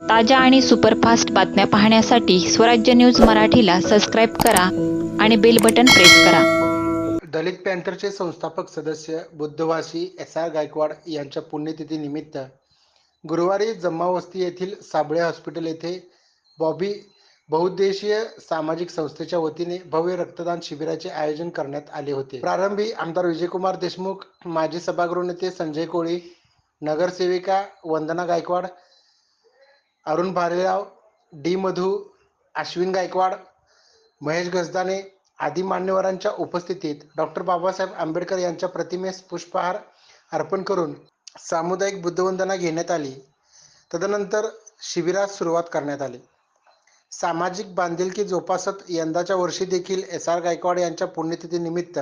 ताज्या आणि सुपरफास्ट बातम्या पाहण्यासाठी स्वराज्य न्यूज मराठीला सबस्क्राईब करा आणि बेल बटन प्रेस करा. दलित पॅन्थरचे संस्थापक सदस्य बुद्धवासी एस आर गायकवाड यांच्या पुण्यतिथीनिमित्त गुरुवारी जम्मावस्ती येथील साबळे हॉस्पिटल येथे बॉबी बहुद्देशीय सामाजिक संस्थेच्या वतीने भव्य रक्तदान शिबिराचे आयोजन करण्यात आले होते. प्रारंभी आमदार विजयकुमार देशमुख माजी सभागृह नेते संजय कोळी नगरसेविका वंदना गायकवाड अरुण भालेराव डी मधू अश्विन गायकवाड महेश गजदाने आदी मान्यवरांच्या उपस्थितीत डॉक्टर बाबासाहेब आंबेडकर यांच्या प्रतिमेस पुष्पहार अर्पण करून सामुदायिक बुद्धवंदना घेण्यात आली. तदनंतर शिबिरास सुरुवात करण्यात आली. सामाजिक बांधिलकी जोपासत यंदाच्या वर्षी देखील एस आर गायकवाड यांच्या पुण्यतिथीनिमित्त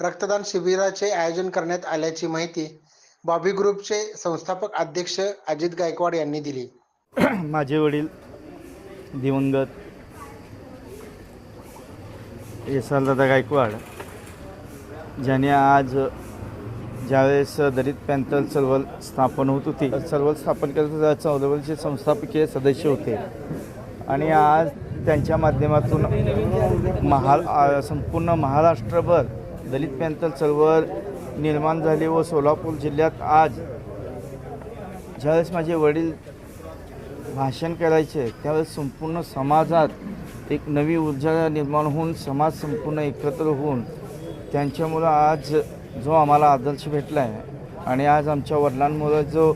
रक्तदान शिबिराचे आयोजन करण्यात आल्याची माहिती बॉबी ग्रुपचे संस्थापक अध्यक्ष अजित गायकवाड यांनी दिली. माझे वडील दिवंगत दादा गायकवाड ज्याने आज ज्यावेळेस दलित पॅन्थर चळवळ स्थापन होत होती चळवळ स्थापन करत होता चळवळीचे संस्थापकीय सदस्य होते. आणि आज त्यांच्या माध्यमातून महा संपूर्ण महाराष्ट्रभर दलित पॅन्थर चळवळ निर्माण झाली व सोलापूर जिल्ह्यात आज ज्यावेळेस माझे वडील भाषण करायचे त्यावेळेस संपूर्ण समाजात एक नवी ऊर्जा निर्माण होऊन समाज संपूर्ण एकत्र होऊन त्यांच्यामुळं आज जो आम्हाला आदर्श भेटला आहे आणि आज आमच्या वडिलांमुळं जो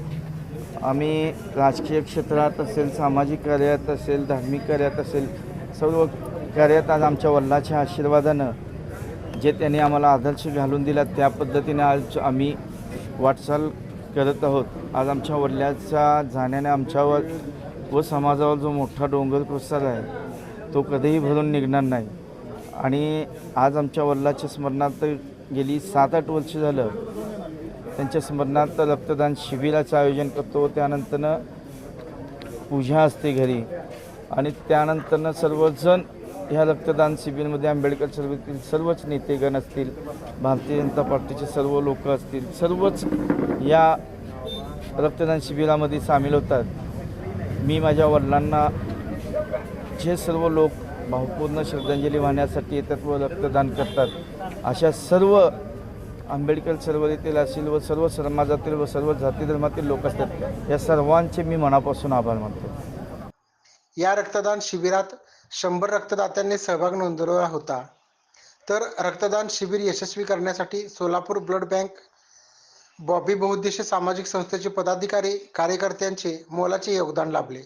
आम्ही राजकीय क्षेत्रात असेल सामाजिक कार्यात असेल धार्मिक कार्यात असेल सर्व कार्यात आज आमच्या वडिलाच्या आशीर्वादानं जे त्यांनी आम्हाला आदर्श घालून दिला त्या पद्धतीने आज आम्ही वाटचाल करत आहोत. आज आमच्या वडिलाच्या जाण्याने आमच्यावर व समाजावर जो मोठा डोंगर प्रसार आहे तो कधीही भरून निघणार नाही. आणि आज आमच्या वल्लाच्या स्मरणार्थ गेली सात आठ वर्ष झालं त्यांच्या स्मरणार्थ रक्तदान शिबिराचं आयोजन करतो. त्यानंतरनं पूजा असते घरी आणि त्यानंतरनं सर्वजण ह्या रक्तदान शिबिरमध्ये आंबेडकर चळवळीतील सर्वच नेतेगण असतील भारतीय जनता पार्टीचे सर्व लोक असतील सर्वच या रक्तदान शिबिरामध्ये सामील होतात. मी माझ्या वडिलांना जे सर्व लोक भावपूर्ण श्रद्धांजली वाहण्यासाठी येतात व रक्तदान करतात अशा सर्व आंबेडकर चळवळीतील असतील व सर्व समाजातील व सर्व जाती धर्मातील लोक असतात या सर्वांचे मी मनापासून आभार मानतो. या रक्तदान शिबिरात शंभर रक्तदात्यांनी सहभाग नोंदवला होता. तर रक्तदान शिबिर यशस्वी करण्यासाठी सोलापूर ब्लड बँक बॉबी बहुउद्देशीय सामाजिक संस्थेचे पदाधिकारी कार्यकर्त्यांचे मोलाचे योगदान लाभले.